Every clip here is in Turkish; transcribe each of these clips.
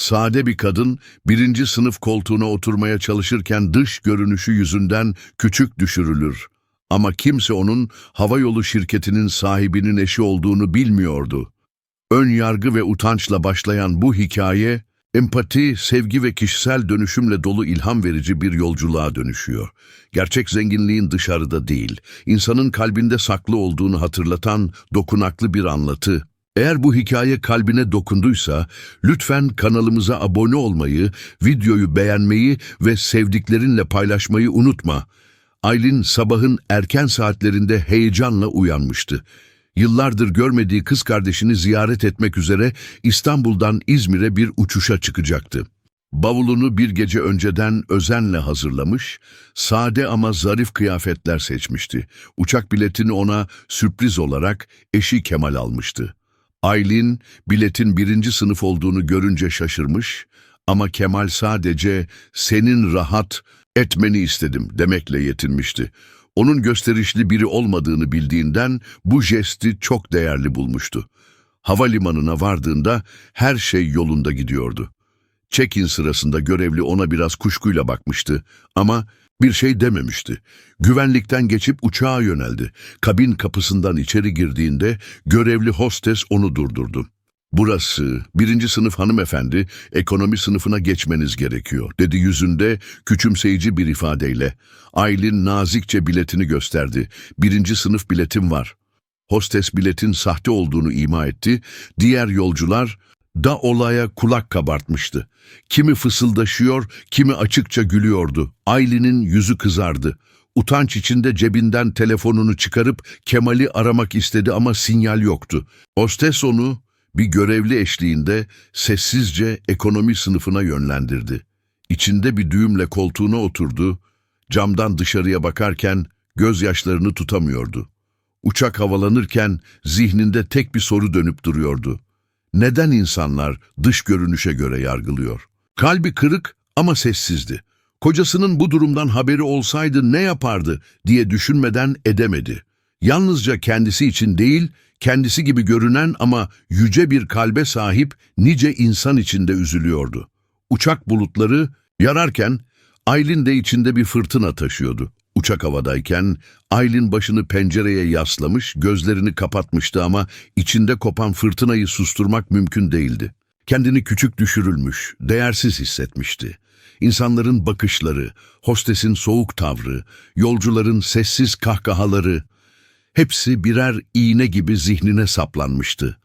Sade bir kadın birinci sınıf koltuğuna oturmaya çalışırken dış görünüşü yüzünden küçük düşürülür. Ama kimse onun havayolu şirketinin sahibinin eşi olduğunu bilmiyordu. Ön yargı ve utançla başlayan bu hikaye, empati, sevgi ve kişisel dönüşümle dolu ilham verici bir yolculuğa dönüşüyor. Gerçek zenginliğin dışarıda değil, insanın kalbinde saklı olduğunu hatırlatan dokunaklı bir anlatı. Eğer bu hikaye kalbine dokunduysa, lütfen kanalımıza abone olmayı, videoyu beğenmeyi ve sevdiklerinle paylaşmayı unutma. Aylin sabahın erken saatlerinde heyecanla uyanmıştı. Yıllardır görmediği kız kardeşini ziyaret etmek üzere İstanbul'dan İzmir'e bir uçuşa çıkacaktı. Bavulunu bir gece önceden özenle hazırlamış, sade ama zarif kıyafetler seçmişti. Uçak biletini ona sürpriz olarak eşi Kemal almıştı. Aylin biletin birinci sınıf olduğunu görünce şaşırmış ama Kemal sadece senin rahat etmeni istedim demekle yetinmişti. Onun gösterişli biri olmadığını bildiğinden bu jesti çok değerli bulmuştu. Havalimanına vardığında her şey yolunda gidiyordu. Check-in sırasında görevli ona biraz kuşkuyla bakmıştı ama bir şey dememişti. Güvenlikten geçip uçağa yöneldi. Kabin kapısından içeri girdiğinde görevli hostes onu durdurdu. Burası, birinci sınıf hanımefendi, ekonomi sınıfına geçmeniz gerekiyor, dedi yüzünde küçümseyici bir ifadeyle. Aylin nazikçe biletini gösterdi. Birinci sınıf biletim var. Hostes biletin sahte olduğunu ima etti. Diğer yolcular da olaya kulak kabartmıştı. Kimi fısıldaşıyor, kimi açıkça gülüyordu. Aylin'in yüzü kızardı. Utanç içinde cebinden telefonunu çıkarıp Kemal'i aramak istedi ama sinyal yoktu. Hostes onu bir görevli eşliğinde sessizce ekonomi sınıfına yönlendirdi. İçinde bir düğümle koltuğuna oturdu, camdan dışarıya bakarken gözyaşlarını tutamıyordu. Uçak havalanırken zihninde tek bir soru dönüp duruyordu. Neden insanlar dış görünüşe göre yargılıyor? Kalbi kırık ama sessizdi. Kocasının bu durumdan haberi olsaydı ne yapardı diye düşünmeden edemedi. Yalnızca kendisi için değil, kendisi gibi görünen ama yüce bir kalbe sahip nice insan içinde üzülüyordu. Uçak bulutları yararken Aylin de içinde bir fırtına taşıyordu. Uçak havadayken Aylin başını pencereye yaslamış, gözlerini kapatmıştı ama içinde kopan fırtınayı susturmak mümkün değildi. Kendini küçük düşürülmüş, değersiz hissetmişti. İnsanların bakışları, hostesin soğuk tavrı, yolcuların sessiz kahkahaları, hepsi birer iğne gibi zihnine saplanmıştı.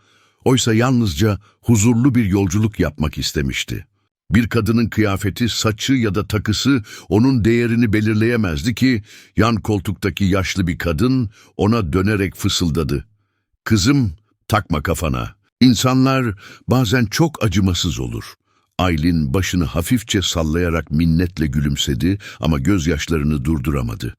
Oysa yalnızca huzurlu bir yolculuk yapmak istemişti. Bir kadının kıyafeti, saçı ya da takısı onun değerini belirleyemezdi ki yan koltuktaki yaşlı bir kadın ona dönerek fısıldadı. Kızım takma kafana. İnsanlar bazen çok acımasız olur. Aylin başını hafifçe sallayarak minnetle gülümsedi ama gözyaşlarını durduramadı.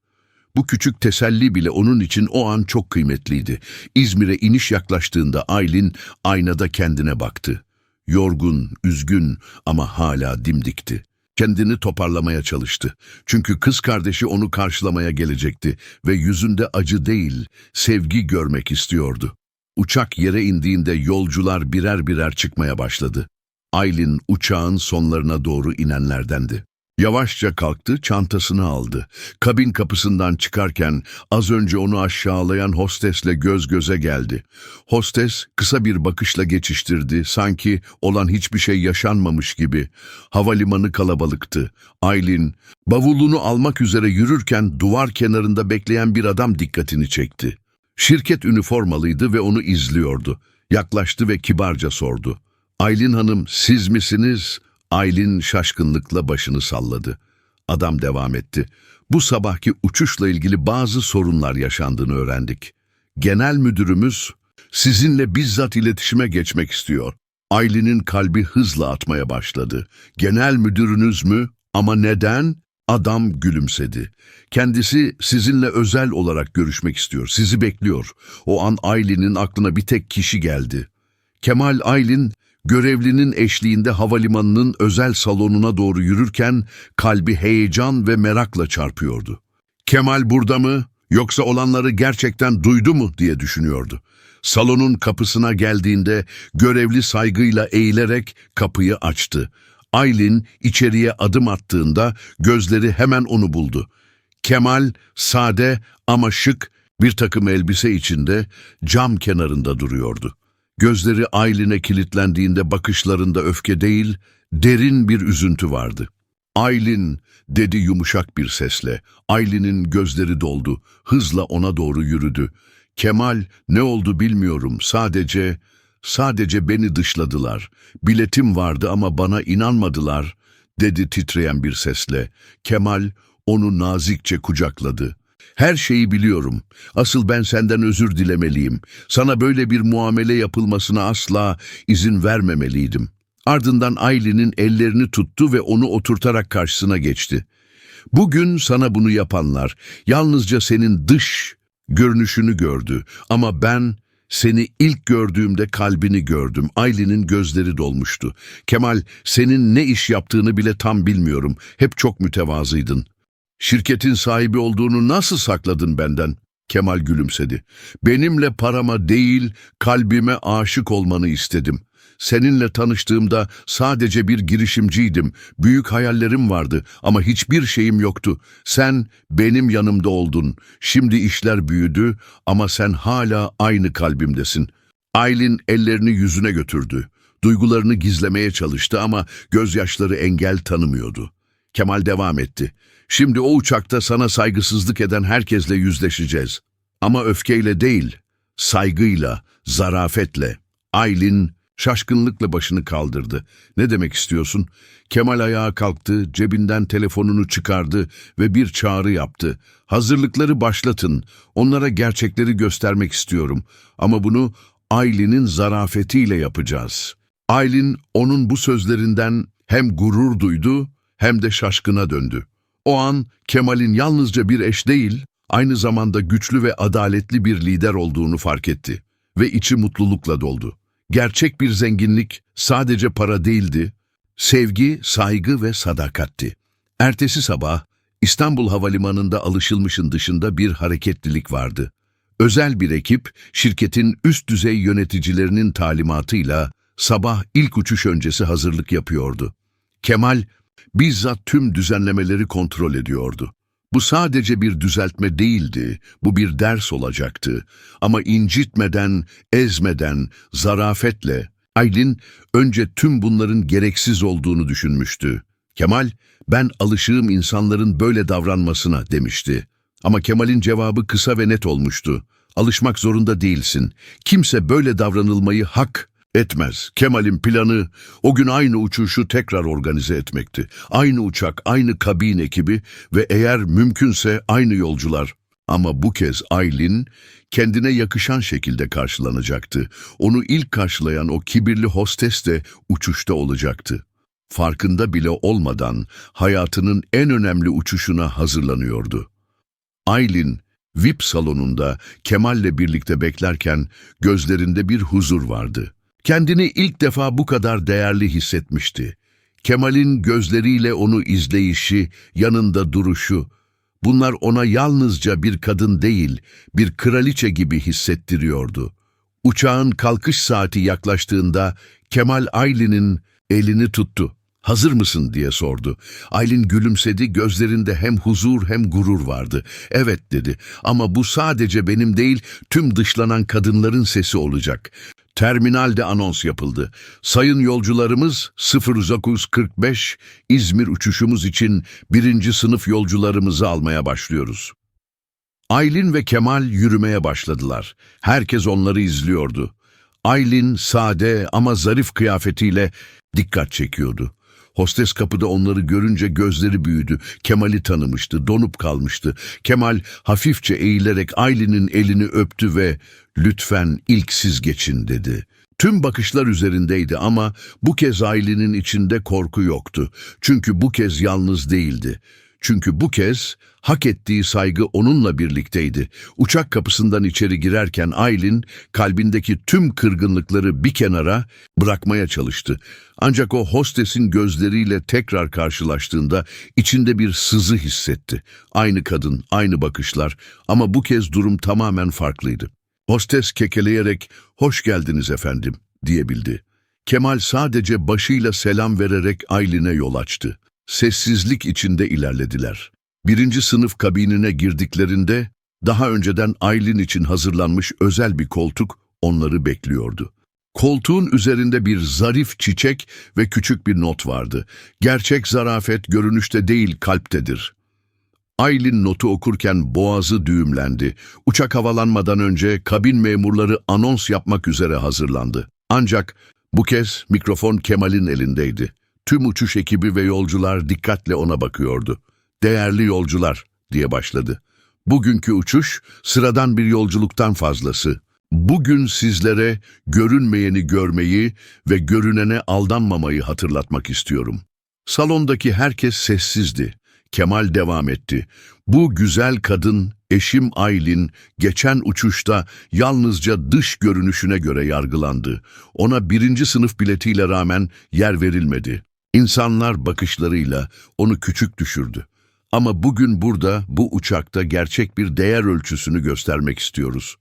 Bu küçük teselli bile onun için o an çok kıymetliydi. İzmir'e iniş yaklaştığında Aylin aynada kendine baktı. Yorgun, üzgün ama hala dimdikti. Kendini toparlamaya çalıştı. Çünkü kız kardeşi onu karşılamaya gelecekti ve yüzünde acı değil, sevgi görmek istiyordu. Uçak yere indiğinde yolcular birer birer çıkmaya başladı. Aylin uçağın sonlarına doğru inenlerdendi. Yavaşça kalktı, çantasını aldı. Kabin kapısından çıkarken az önce onu aşağılayan hostesle göz göze geldi. Hostes kısa bir bakışla geçiştirdi, sanki olan hiçbir şey yaşanmamış gibi. Havalimanı kalabalıktı. Aylin, bavulunu almak üzere yürürken duvar kenarında bekleyen bir adam dikkatini çekti. Şirket üniformalıydı ve onu izliyordu. Yaklaştı ve kibarca sordu. Aylin Hanım siz misiniz? Aylin şaşkınlıkla başını salladı. Adam devam etti. Bu sabahki uçuşla ilgili bazı sorunlar yaşandığını öğrendik. Genel müdürümüz sizinle bizzat iletişime geçmek istiyor. Aylin'in kalbi hızla atmaya başladı. Genel müdürünüz mü? Ama neden? Adam gülümsedi. Kendisi sizinle özel olarak görüşmek istiyor. Sizi bekliyor. O an Aylin'in aklına bir tek kişi geldi. Kemal Aylin görevlinin eşliğinde havalimanının özel salonuna doğru yürürken kalbi heyecan ve merakla çarpıyordu. Kemal burada mı yoksa olanları gerçekten duydu mu diye düşünüyordu. Salonun kapısına geldiğinde görevli saygıyla eğilerek kapıyı açtı. Aylin içeriye adım attığında gözleri hemen onu buldu. Kemal sade ama şık bir takım elbise içinde cam kenarında duruyordu. Gözleri Aylin'e kilitlendiğinde bakışlarında öfke değil, derin bir üzüntü vardı. Aylin dedi yumuşak bir sesle. Aylin'in gözleri doldu. Hızla ona doğru yürüdü. Kemal ne oldu bilmiyorum. Sadece sadece beni dışladılar. Biletim vardı ama bana inanmadılar dedi titreyen bir sesle. Kemal onu nazikçe kucakladı. Her şeyi biliyorum. Asıl ben senden özür dilemeliyim. Sana böyle bir muamele yapılmasına asla izin vermemeliydim. Ardından Aylin'in ellerini tuttu ve onu oturtarak karşısına geçti. Bugün sana bunu yapanlar yalnızca senin dış görünüşünü gördü ama ben seni ilk gördüğümde kalbini gördüm. Aylin'in gözleri dolmuştu. Kemal, senin ne iş yaptığını bile tam bilmiyorum. Hep çok mütevazıydın. Şirketin sahibi olduğunu nasıl sakladın benden? Kemal gülümsedi. Benimle parama değil, kalbime aşık olmanı istedim. Seninle tanıştığımda sadece bir girişimciydim. Büyük hayallerim vardı ama hiçbir şeyim yoktu. Sen benim yanımda oldun. Şimdi işler büyüdü ama sen hala aynı kalbimdesin. Aylin ellerini yüzüne götürdü. Duygularını gizlemeye çalıştı ama gözyaşları engel tanımıyordu. Kemal devam etti. Şimdi o uçakta sana saygısızlık eden herkesle yüzleşeceğiz. Ama öfkeyle değil, saygıyla, zarafetle. Aylin şaşkınlıkla başını kaldırdı. Ne demek istiyorsun? Kemal ayağa kalktı, cebinden telefonunu çıkardı ve bir çağrı yaptı. Hazırlıkları başlatın. Onlara gerçekleri göstermek istiyorum. Ama bunu Aylin'in zarafetiyle yapacağız. Aylin onun bu sözlerinden hem gurur duydu hem de şaşkına döndü. O an Kemal'in yalnızca bir eş değil, aynı zamanda güçlü ve adaletli bir lider olduğunu fark etti ve içi mutlulukla doldu. Gerçek bir zenginlik sadece para değildi, sevgi, saygı ve sadakatti. Ertesi sabah İstanbul Havalimanı'nda alışılmışın dışında bir hareketlilik vardı. Özel bir ekip şirketin üst düzey yöneticilerinin talimatıyla sabah ilk uçuş öncesi hazırlık yapıyordu. Kemal bizzat tüm düzenlemeleri kontrol ediyordu. Bu sadece bir düzeltme değildi, bu bir ders olacaktı. Ama incitmeden, ezmeden, zarafetle, Aylin önce tüm bunların gereksiz olduğunu düşünmüştü. Kemal, ben alışığım insanların böyle davranmasına demişti. Ama Kemal'in cevabı kısa ve net olmuştu. Alışmak zorunda değilsin. Kimse böyle davranılmayı hak etmez. Kemal'in planı o gün aynı uçuşu tekrar organize etmekti. Aynı uçak, aynı kabin ekibi ve eğer mümkünse aynı yolcular. Ama bu kez Aylin kendine yakışan şekilde karşılanacaktı. Onu ilk karşılayan o kibirli hostes de uçuşta olacaktı. Farkında bile olmadan hayatının en önemli uçuşuna hazırlanıyordu. Aylin, VIP salonunda Kemal'le birlikte beklerken gözlerinde bir huzur vardı. Kendini ilk defa bu kadar değerli hissetmişti. Kemal'in gözleriyle onu izleyişi, yanında duruşu, bunlar ona yalnızca bir kadın değil, bir kraliçe gibi hissettiriyordu. Uçağın kalkış saati yaklaştığında Kemal Aylin'in elini tuttu. Hazır mısın diye sordu. Aylin gülümsedi, gözlerinde hem huzur hem gurur vardı. Evet dedi ama bu sadece benim değil, tüm dışlanan kadınların sesi olacak. Terminalde anons yapıldı. Sayın yolcularımız 0945 İzmir uçuşumuz için birinci sınıf yolcularımızı almaya başlıyoruz. Aylin ve Kemal yürümeye başladılar. Herkes onları izliyordu. Aylin sade ama zarif kıyafetiyle dikkat çekiyordu. Hostes kapıda onları görünce gözleri büyüdü. Kemal'i tanımıştı, donup kalmıştı. Kemal hafifçe eğilerek Aylin'in elini öptü ve ''Lütfen ilk siz geçin'' dedi. Tüm bakışlar üzerindeydi ama bu kez Aylin'in içinde korku yoktu. Çünkü bu kez yalnız değildi. Çünkü bu kez hak ettiği saygı onunla birlikteydi. Uçak kapısından içeri girerken Aylin kalbindeki tüm kırgınlıkları bir kenara bırakmaya çalıştı. Ancak o hostesin gözleriyle tekrar karşılaştığında içinde bir sızı hissetti. Aynı kadın, aynı bakışlar ama bu kez durum tamamen farklıydı. Hostes kekeleyerek "Hoş geldiniz efendim." diyebildi. Kemal sadece başıyla selam vererek Aylin'e yol açtı. Sessizlik içinde ilerlediler. Birinci sınıf kabinine girdiklerinde daha önceden Aylin için hazırlanmış özel bir koltuk onları bekliyordu. Koltuğun üzerinde bir zarif çiçek ve küçük bir not vardı. Gerçek zarafet görünüşte değil kalptedir. Aylin notu okurken boğazı düğümlendi. Uçak havalanmadan önce kabin memurları anons yapmak üzere hazırlandı. Ancak bu kez mikrofon Kemal'in elindeydi. Tüm uçuş ekibi ve yolcular dikkatle ona bakıyordu. Değerli yolcular diye başladı. Bugünkü uçuş sıradan bir yolculuktan fazlası. Bugün sizlere görünmeyeni görmeyi ve görünene aldanmamayı hatırlatmak istiyorum. Salondaki herkes sessizdi. Kemal devam etti. Bu güzel kadın, eşim Aylin, geçen uçuşta yalnızca dış görünüşüne göre yargılandı. Ona birinci sınıf biletiyle rağmen yer verilmedi. İnsanlar bakışlarıyla onu küçük düşürdü. Ama bugün burada, bu uçakta gerçek bir değer ölçüsünü göstermek istiyoruz.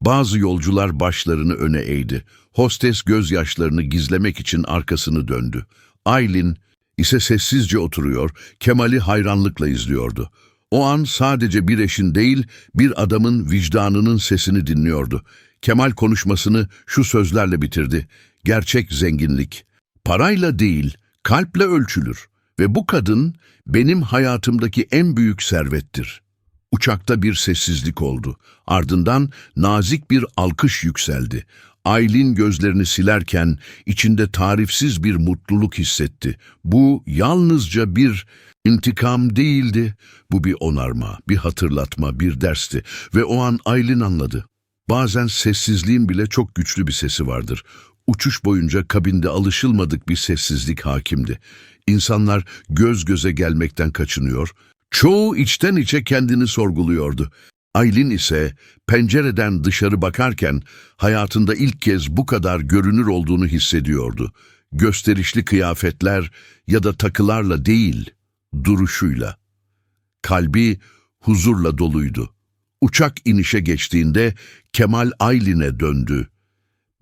Bazı yolcular başlarını öne eğdi. Hostes gözyaşlarını gizlemek için arkasını döndü. Aylin ise sessizce oturuyor, Kemal'i hayranlıkla izliyordu. O an sadece bir eşin değil, bir adamın vicdanının sesini dinliyordu. Kemal konuşmasını şu sözlerle bitirdi. Gerçek zenginlik, parayla değil, kalple ölçülür. Ve bu kadın benim hayatımdaki en büyük servettir. Uçakta bir sessizlik oldu. Ardından nazik bir alkış yükseldi. Aylin gözlerini silerken içinde tarifsiz bir mutluluk hissetti. Bu yalnızca bir intikam değildi. Bu bir onarma, bir hatırlatma, bir dersti. Ve o an Aylin anladı. Bazen sessizliğin bile çok güçlü bir sesi vardır. Uçuş boyunca kabinde alışılmadık bir sessizlik hakimdi. İnsanlar göz göze gelmekten kaçınıyor, çoğu içten içe kendini sorguluyordu. Aylin ise pencereden dışarı bakarken hayatında ilk kez bu kadar görünür olduğunu hissediyordu. Gösterişli kıyafetler ya da takılarla değil, duruşuyla. Kalbi huzurla doluydu. Uçak inişe geçtiğinde Kemal Aylin'e döndü.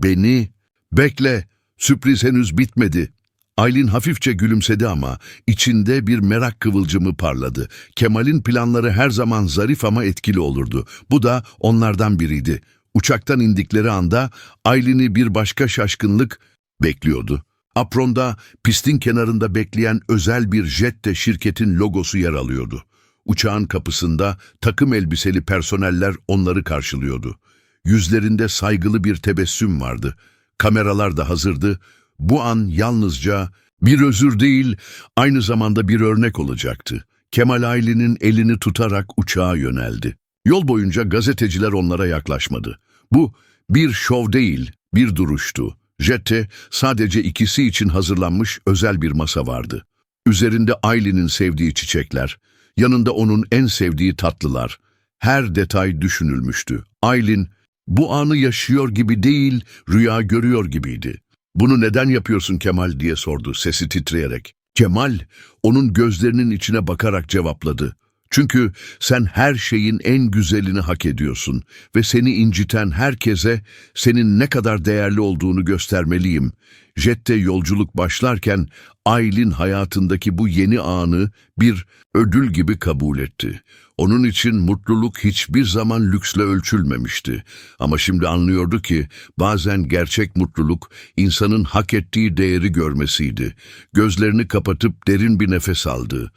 Beni, bekle, sürpriz henüz bitmedi. Aylin hafifçe gülümsedi ama içinde bir merak kıvılcımı parladı. Kemal'in planları her zaman zarif ama etkili olurdu. Bu da onlardan biriydi. Uçaktan indikleri anda Aylin'i bir başka şaşkınlık bekliyordu. Apronda pistin kenarında bekleyen özel bir jette şirketin logosu yer alıyordu. Uçağın kapısında takım elbiseli personeller onları karşılıyordu. Yüzlerinde saygılı bir tebessüm vardı. Kameralar da hazırdı. Bu an yalnızca bir özür değil, aynı zamanda bir örnek olacaktı. Kemal Aylin'in elini tutarak uçağa yöneldi. Yol boyunca gazeteciler onlara yaklaşmadı. Bu bir şov değil, bir duruştu. Jette sadece ikisi için hazırlanmış özel bir masa vardı. Üzerinde Aylin'in sevdiği çiçekler, yanında onun en sevdiği tatlılar. Her detay düşünülmüştü. Aylin bu anı yaşıyor gibi değil, rüya görüyor gibiydi. Bunu neden yapıyorsun Kemal diye sordu sesi titreyerek. Kemal onun gözlerinin içine bakarak cevapladı. Çünkü sen her şeyin en güzelini hak ediyorsun ve seni inciten herkese senin ne kadar değerli olduğunu göstermeliyim. Jette yolculuk başlarken Aylin hayatındaki bu yeni anı bir ödül gibi kabul etti. Onun için mutluluk hiçbir zaman lüksle ölçülmemişti. Ama şimdi anlıyordu ki bazen gerçek mutluluk insanın hak ettiği değeri görmesiydi. Gözlerini kapatıp derin bir nefes aldı.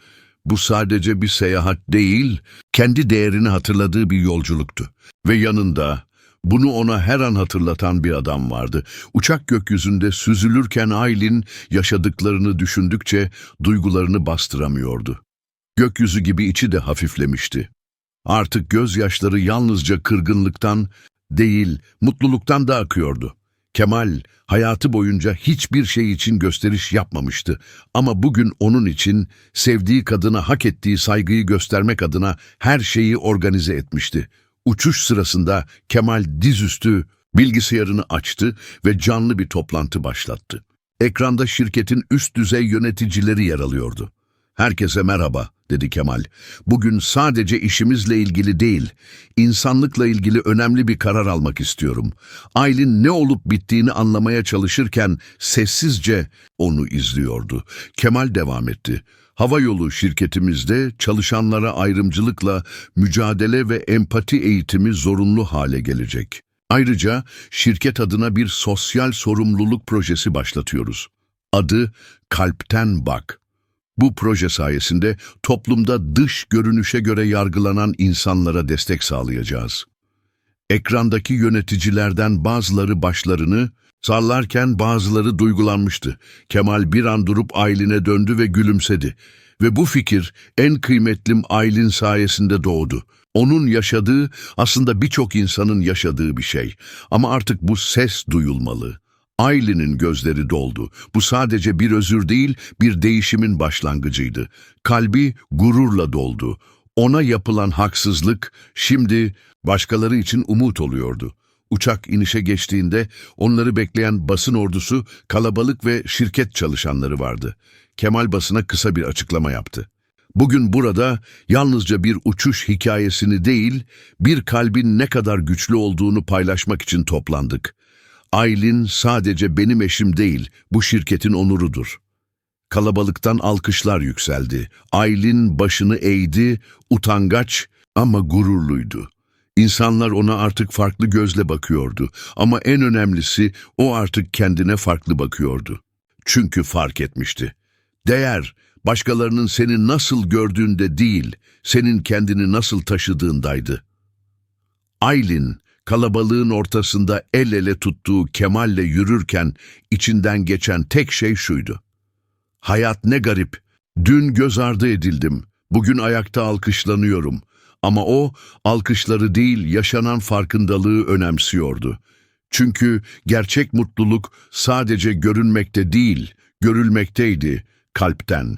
Bu sadece bir seyahat değil, kendi değerini hatırladığı bir yolculuktu. Ve yanında bunu ona her an hatırlatan bir adam vardı. Uçak gökyüzünde süzülürken Aylin yaşadıklarını düşündükçe duygularını bastıramıyordu. Gökyüzü gibi içi de hafiflemişti. Artık gözyaşları yalnızca kırgınlıktan değil, mutluluktan da akıyordu. Kemal hayatı boyunca hiçbir şey için gösteriş yapmamıştı ama bugün onun için sevdiği kadına hak ettiği saygıyı göstermek adına her şeyi organize etmişti. Uçuş sırasında Kemal dizüstü bilgisayarını açtı ve canlı bir toplantı başlattı. Ekranda şirketin üst düzey yöneticileri yer alıyordu. Herkese merhaba, dedi Kemal. Bugün sadece işimizle ilgili değil, insanlıkla ilgili önemli bir karar almak istiyorum. Aylin ne olup bittiğini anlamaya çalışırken sessizce onu izliyordu. Kemal devam etti. Hava yolu şirketimizde çalışanlara ayrımcılıkla mücadele ve empati eğitimi zorunlu hale gelecek. Ayrıca şirket adına bir sosyal sorumluluk projesi başlatıyoruz. Adı Kalpten Bak. Bu proje sayesinde toplumda dış görünüşe göre yargılanan insanlara destek sağlayacağız. Ekrandaki yöneticilerden bazıları başlarını sallarken bazıları duygulanmıştı. Kemal bir an durup Aylin'e döndü ve gülümsedi. Ve bu fikir en kıymetlim Aylin sayesinde doğdu. Onun yaşadığı aslında birçok insanın yaşadığı bir şey. Ama artık bu ses duyulmalı. Aylin'in gözleri doldu. Bu sadece bir özür değil, bir değişimin başlangıcıydı. Kalbi gururla doldu. Ona yapılan haksızlık şimdi başkaları için umut oluyordu. Uçak inişe geçtiğinde onları bekleyen basın ordusu, kalabalık ve şirket çalışanları vardı. Kemal basına kısa bir açıklama yaptı. Bugün burada yalnızca bir uçuş hikayesini değil, bir kalbin ne kadar güçlü olduğunu paylaşmak için toplandık. Aylin sadece benim eşim değil, bu şirketin onurudur. Kalabalıktan alkışlar yükseldi. Aylin başını eğdi, utangaç ama gururluydu. İnsanlar ona artık farklı gözle bakıyordu ama en önemlisi o artık kendine farklı bakıyordu. Çünkü fark etmişti. Değer, başkalarının seni nasıl gördüğünde değil, senin kendini nasıl taşıdığındaydı. Aylin, kalabalığın ortasında el ele tuttuğu Kemal'le yürürken içinden geçen tek şey şuydu. Hayat ne garip. Dün göz ardı edildim. Bugün ayakta alkışlanıyorum. Ama o alkışları değil yaşanan farkındalığı önemsiyordu. Çünkü gerçek mutluluk sadece görünmekte değil, görülmekteydi kalpten.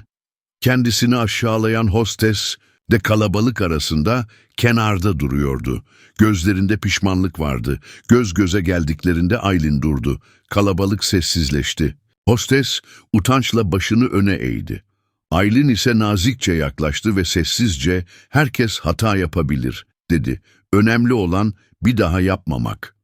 Kendisini aşağılayan hostes de kalabalık arasında kenarda duruyordu. Gözlerinde pişmanlık vardı. Göz göze geldiklerinde Aylin durdu. Kalabalık sessizleşti. Hostes utançla başını öne eğdi. Aylin ise nazikçe yaklaştı ve sessizce herkes hata yapabilir dedi. Önemli olan bir daha yapmamak.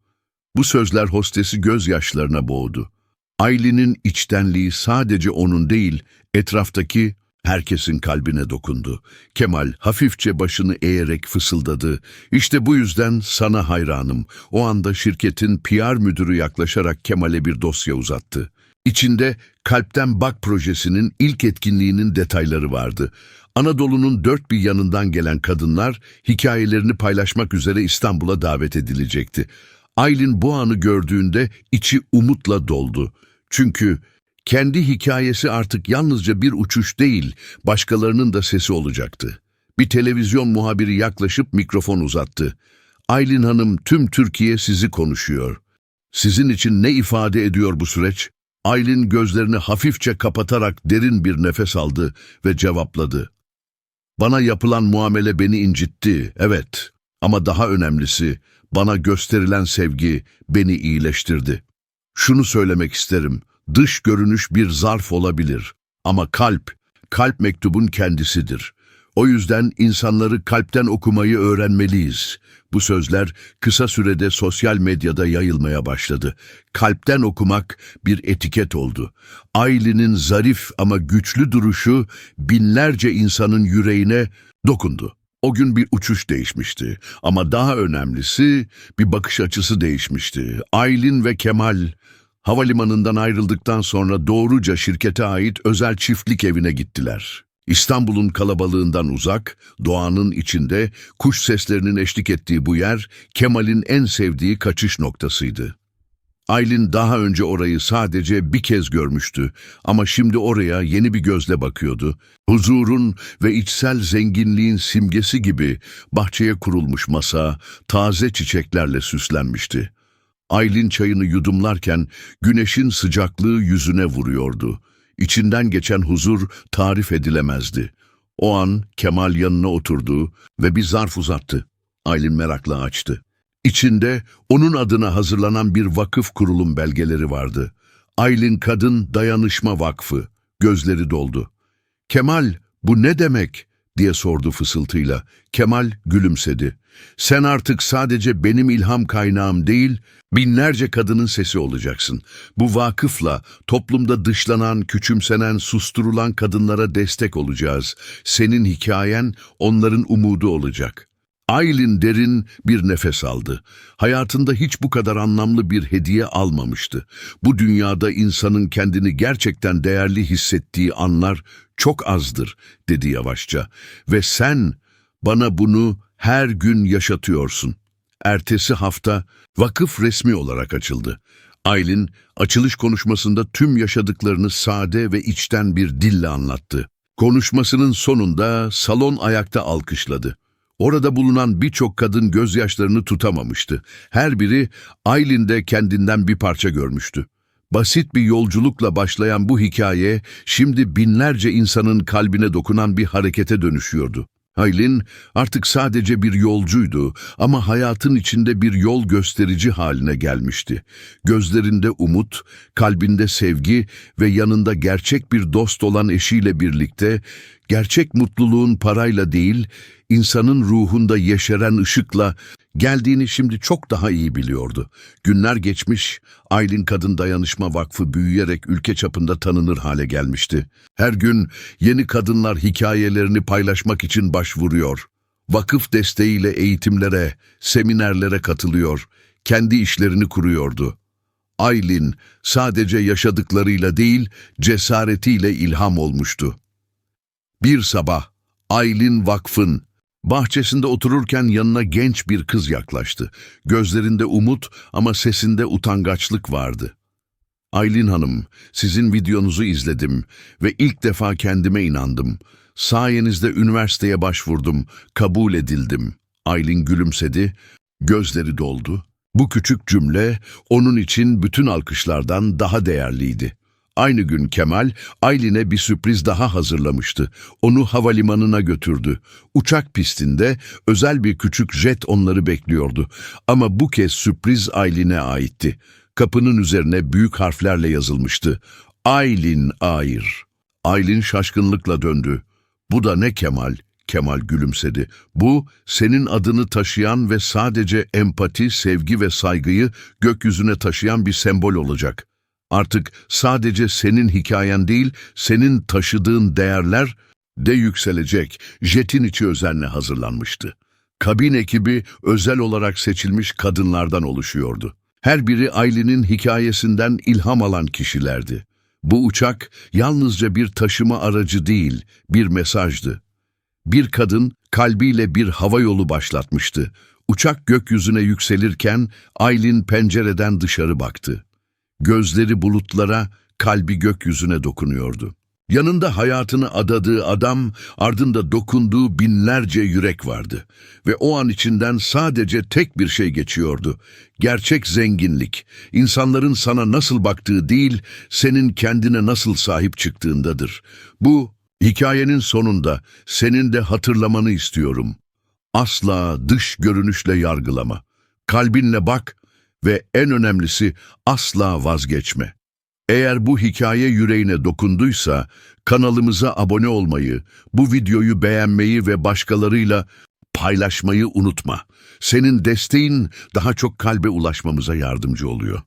Bu sözler hostesi gözyaşlarına boğdu. Aylin'in içtenliği sadece onun değil, etraftaki herkesin kalbine dokundu. Kemal hafifçe başını eğerek fısıldadı. İşte bu yüzden sana hayranım. O anda şirketin PR müdürü yaklaşarak Kemal'e bir dosya uzattı. İçinde Kalpten Bak projesinin ilk etkinliğinin detayları vardı. Anadolu'nun dört bir yanından gelen kadınlar hikayelerini paylaşmak üzere İstanbul'a davet edilecekti. Aylin bu anı gördüğünde içi umutla doldu. Çünkü kendi hikayesi artık yalnızca bir uçuş değil, başkalarının da sesi olacaktı. Bir televizyon muhabiri yaklaşıp mikrofon uzattı. Aylin Hanım tüm Türkiye sizi konuşuyor. Sizin için ne ifade ediyor bu süreç? Aylin gözlerini hafifçe kapatarak derin bir nefes aldı ve cevapladı. Bana yapılan muamele beni incitti, evet. Ama daha önemlisi, bana gösterilen sevgi beni iyileştirdi. Şunu söylemek isterim, dış görünüş bir zarf olabilir. Ama kalp, kalp mektubun kendisidir. O yüzden insanları kalpten okumayı öğrenmeliyiz. Bu sözler kısa sürede sosyal medyada yayılmaya başladı. Kalpten okumak bir etiket oldu. Aylin'in zarif ama güçlü duruşu binlerce insanın yüreğine dokundu. O gün bir uçuş değişmişti ama daha önemlisi bir bakış açısı değişmişti. Aylin ve Kemal havalimanından ayrıldıktan sonra doğruca şirkete ait özel çiftlik evine gittiler. İstanbul'un kalabalığından uzak, doğanın içinde kuş seslerinin eşlik ettiği bu yer Kemal'in en sevdiği kaçış noktasıydı. Aylin daha önce orayı sadece bir kez görmüştü ama şimdi oraya yeni bir gözle bakıyordu. Huzurun ve içsel zenginliğin simgesi gibi bahçeye kurulmuş masa taze çiçeklerle süslenmişti. Aylin çayını yudumlarken güneşin sıcaklığı yüzüne vuruyordu. İçinden geçen huzur tarif edilemezdi. O an Kemal yanına oturdu ve bir zarf uzattı. Aylin merakla açtı. İçinde onun adına hazırlanan bir vakıf kurulum belgeleri vardı. Aylin Kadın Dayanışma Vakfı. Gözleri doldu. Kemal Bu ne demek? Diye sordu fısıltıyla. Kemal gülümsedi. Sen artık sadece benim ilham kaynağım değil, binlerce kadının sesi olacaksın. Bu vakıfla toplumda dışlanan, küçümsenen, susturulan kadınlara destek olacağız. Senin hikayen onların umudu olacak. Aylin derin bir nefes aldı. Hayatında hiç bu kadar anlamlı bir hediye almamıştı. Bu dünyada insanın kendini gerçekten değerli hissettiği anlar çok azdır, dedi yavaşça. Ve sen bana bunu her gün yaşatıyorsun. Ertesi hafta vakıf resmi olarak açıldı. Aylin açılış konuşmasında tüm yaşadıklarını sade ve içten bir dille anlattı. Konuşmasının sonunda salon ayakta alkışladı. Orada bulunan birçok kadın gözyaşlarını tutamamıştı. Her biri Aylin'de kendinden bir parça görmüştü. Basit bir yolculukla başlayan bu hikaye şimdi binlerce insanın kalbine dokunan bir harekete dönüşüyordu. Aylin artık sadece bir yolcuydu ama hayatın içinde bir yol gösterici haline gelmişti. Gözlerinde umut, kalbinde sevgi ve yanında gerçek bir dost olan eşiyle birlikte gerçek mutluluğun parayla değil, insanın ruhunda yeşeren ışıkla geldiğini şimdi çok daha iyi biliyordu. Günler geçmiş, Aylin Kadın Dayanışma Vakfı büyüyerek ülke çapında tanınır hale gelmişti. Her gün yeni kadınlar hikayelerini paylaşmak için başvuruyor. Vakıf desteğiyle eğitimlere, seminerlere katılıyor, kendi işlerini kuruyordu. Aylin sadece yaşadıklarıyla değil, cesaretiyle ilham olmuştu. Bir sabah Aylin Vakf'ın bahçesinde otururken yanına genç bir kız yaklaştı. Gözlerinde umut ama sesinde utangaçlık vardı. Aylin Hanım, sizin videonuzu izledim ve ilk defa kendime inandım. Sayenizde üniversiteye başvurdum, kabul edildim. Aylin gülümsedi, gözleri doldu. Bu küçük cümle onun için bütün alkışlardan daha değerliydi. Aynı gün Kemal, Aylin'e bir sürpriz daha hazırlamıştı. Onu havalimanına götürdü. Uçak pistinde özel bir küçük jet onları bekliyordu. Ama bu kez sürpriz Aylin'e aitti. Kapının üzerine büyük harflerle yazılmıştı. Aylin Ayr. Aylin şaşkınlıkla döndü. Bu da ne Kemal? Kemal gülümsedi. Bu, senin adını taşıyan ve sadece empati, sevgi ve saygıyı gökyüzüne taşıyan bir sembol olacak. Artık sadece senin hikayen değil, senin taşıdığın değerler de yükselecek. Jet'in içi özenle hazırlanmıştı. Kabin ekibi özel olarak seçilmiş kadınlardan oluşuyordu. Her biri Aylin'in hikayesinden ilham alan kişilerdi. Bu uçak yalnızca bir taşıma aracı değil, bir mesajdı. Bir kadın kalbiyle bir hava yolu başlatmıştı. Uçak gökyüzüne yükselirken Aylin pencereden dışarı baktı. Gözleri bulutlara, kalbi gökyüzüne dokunuyordu. Yanında hayatını adadığı adam, ardında dokunduğu binlerce yürek vardı. Ve o an içinden sadece tek bir şey geçiyordu. Gerçek zenginlik, insanların sana nasıl baktığı değil, senin kendine nasıl sahip çıktığındadır. Bu, hikayenin sonunda senin de hatırlamanı istiyorum. Asla dış görünüşle yargılama. Kalbinle bak ve en önemlisi asla vazgeçme. Eğer bu hikaye yüreğine dokunduysa kanalımıza abone olmayı, bu videoyu beğenmeyi ve başkalarıyla paylaşmayı unutma. Senin desteğin daha çok kalbe ulaşmamıza yardımcı oluyor.